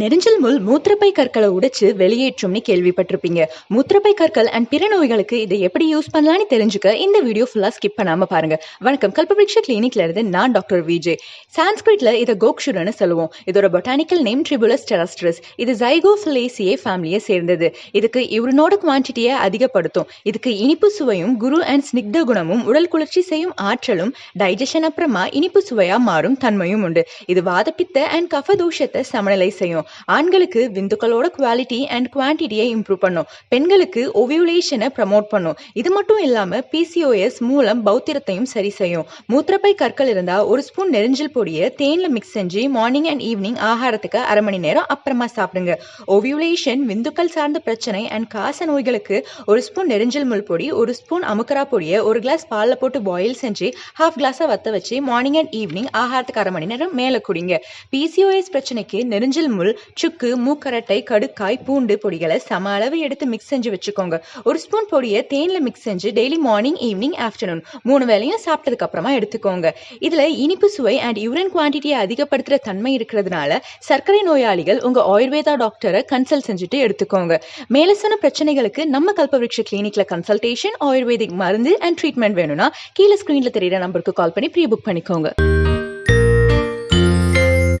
நெரிஞ்சல் முள் மூத்திரப்பை கற்களை உடைச்சு வெளியேற்றும்னு கேள்விப்பட்டிருப்பீங்க. மூத்திரப்பை கற்கள் அண்ட் பிற நோய்களுக்கு இதை எப்படி யூஸ் பண்ணலாம்னு தெரிஞ்சுக்க இந்த வீடியோ ஃபுல்லா ஸ்கிப் பண்ணாமல் பாருங்க. வணக்கம். கல்பபிரிக்ஷ கிளினிக்ல இருந்து நான் டாக்டர் விஜய் சான்ஸ்கிரிட்ல இதை கோக்ஷுரன்னு சொல்லுவோம். இதோட பொட்டானிக்கல் நேம் ட்ரிபுலஸ் டெரஸ்ட்ரஸ் இது ஜைகோஃபிலேசியே ஃபேமிலியை சேர்ந்தது. இதுக்கு இவரினோட குவான்டிட்டியை அதிகப்படுத்தும். இதுக்கு இனிப்பு சுவையும் குரு அண்ட் ஸ்னிக்த குணமும் உடல் குளிர்ச்சி செய்யும் ஆற்றலும் டைஜஷன் அப்புறமா இனிப்பு சுவையா மாறும் தன்மையும் உண்டு. இது வாதப்பித்த அண்ட் கஃபதோஷத்தை சமநிலை செய்யும். ஆண்களுக்கு விந்துக்களோட குவாலிட்டி அண்ட் குவான்டிட்டியை இம்ப்ரூவ் பண்ணும். பெண்களுக்கு ஒவியுலேஷனை ப்ரமோட் பண்ணும். இது மட்டும் இல்லாமல் பிசிஓஎஸ் மூலம் பௌத்திரத்தையும் சரி செய்யும். மூத்திரப்பை கற்கள் இருந்தால் ஒரு ஸ்பூன் நெரிஞ்சல் பொடியை தேனில் மிக்ஸ் செஞ்சு மார்னிங் அண்ட் ஈவினிங் ஆகாரத்துக்கு அரை மணி நேரம் அப்புறமா சாப்பிடுங்க. ஓவியுலேஷன் விந்துக்கள் சார்ந்த பிரச்சனை அண்ட் காச நோய்களுக்கு ஒரு ஸ்பூன் நெரிஞ்சல் முள் பொடி ஒரு ஸ்பூன் அமுக்கரா பொடியை ஒரு கிளாஸ் பாலில் போட்டு பாயில் செஞ்சு ஹாஃப் கிளாஸா வத்த வச்சு மார்னிங் அண்ட் ஈவினிங் ஆகாரத்துக்கு அரை மணி நேரம் மேலே குடிங்க. பிசிஓஎஸ் பிரச்சனைக்கு நெரிஞ்சல் முள் சுக்கு மூக்கரட்டை கடுக்காய் பூண்டு பொடிகளை சம அளவு எடுத்து மிக்ஸ் செஞ்சு வச்சுக்கோங்க. ஒரு ஸ்பூன் பொடியை தேனில் மிக்ஸ் செஞ்சு டெய்லி மார்னிங் ஈவினிங் ஆஃப்டர்நூன் மூணு வேளையும் சாப்பிட்டதுக்கு அப்புறமா எடுத்துக்கோங்க. இதுல இனிப்பு சுவை அண்ட் யூரின் குவான்டிட்டியை அதிகப்படுத்துற தன்மை இருக்கிறதுனால சர்க்கரை நோயாளிகள் உங்க ஆயுர்வேதா டாக்டரை கன்சல்ட் செஞ்சுட்டு எடுத்துக்கோங்க. மேல சொன்ன பிரச்சனைகளுக்கு நம்ம கல்பவృక్ష கிளினிக்ல கன்சல்டேஷன் ஆயுர்வேதிக் மருந்து அண்ட் ட்ரீட்மெண்ட் வேணும்னா கீழே ஸ்கிரீன்ல தெரியுற நம்பருக்கு கால் பண்ணி ப்ரீ புக் பண்ணிக்கோங்க.